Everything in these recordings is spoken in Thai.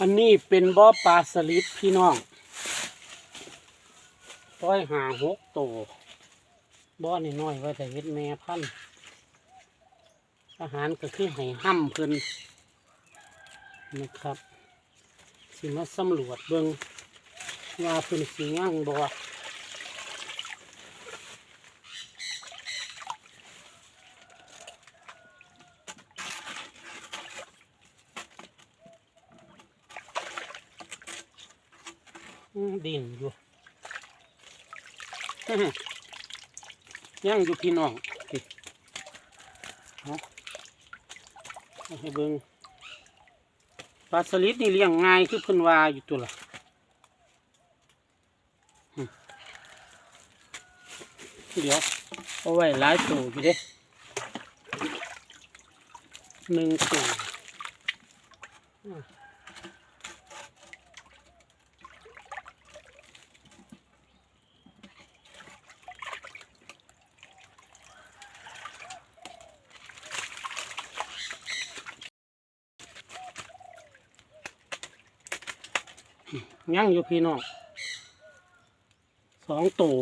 อันนี้เป็นบ่อปลาสลิดพี่น้องต้อยหาหกโตวบ่อนี่น้อยไว้แต่เฮ็ดแม่พันธุ์อาหารก็คือให้ห้ำเพิ่นนะครับ สิมาสำรวจเบิ่งว่าเพิ่นสิย่างบ่อ ดินอยู่ย่างอยู่พี่น้องนี่เอาเอาให้เบิงปลาสลิดนี่เลี้ยงง่ายคือเพิ่นวาอยู่ตัวละอืมเดี๋ยวเอาไว้หลายตัวอยู่เด้หนึ่งตัว ย่างอยู่พี่น้องสองตัว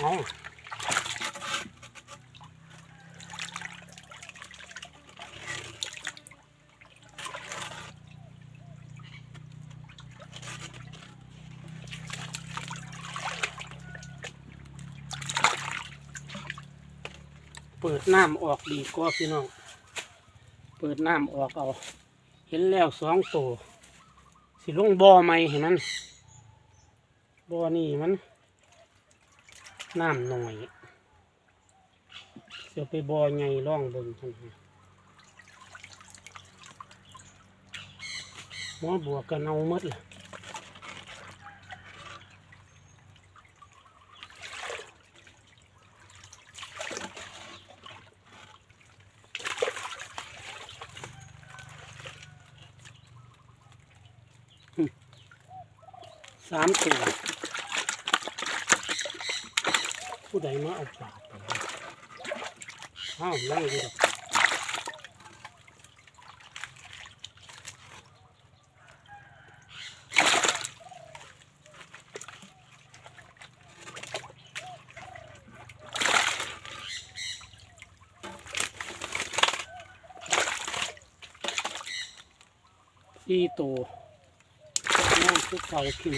เอา เปิดน้ำออกดีกว่าพี่น้อง เปิดน้ำออกเอา เห็นแล้วสองตัวสิลงบ่อใหม่เห็นมันบ่อนี่มันน้ำหน่อยเสียไปบ่อใหญ่ร่องบิ่งทันทีหมอบวกกันเอาหมดเลย สามตัวผู้ใดมาเอาปลาไปอ้าวไล่เลยอีตัว ทุกเขาขึ้น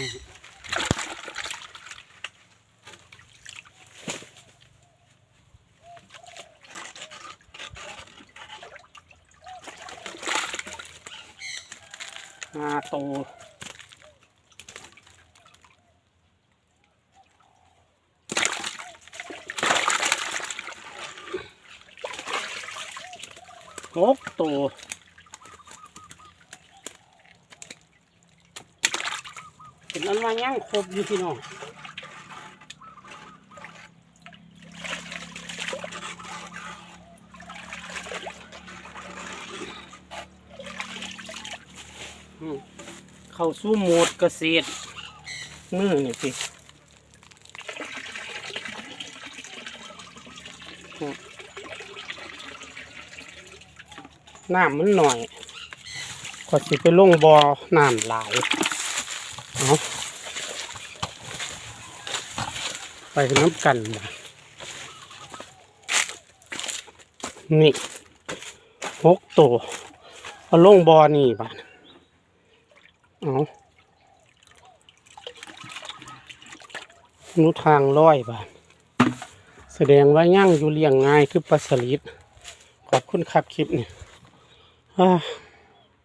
ห้าตัวหกตัว เป็นอันว่ายังครบอยู่พี่น้องเข้าสู่โหมดเกษตรมือนี่สิอืมน้ำมันหน่อยก็สิไปลงบอ่อน้ำหลาย เอาไปน้ำกันนี่หกตัวเอาลงบอนี่บ้านเอานุทางร้อยบาทแสดงว่าย่างอยู่เลี้ยงง่ายคือปลาสลิดขอบคุณครับคลิปนี่อ่า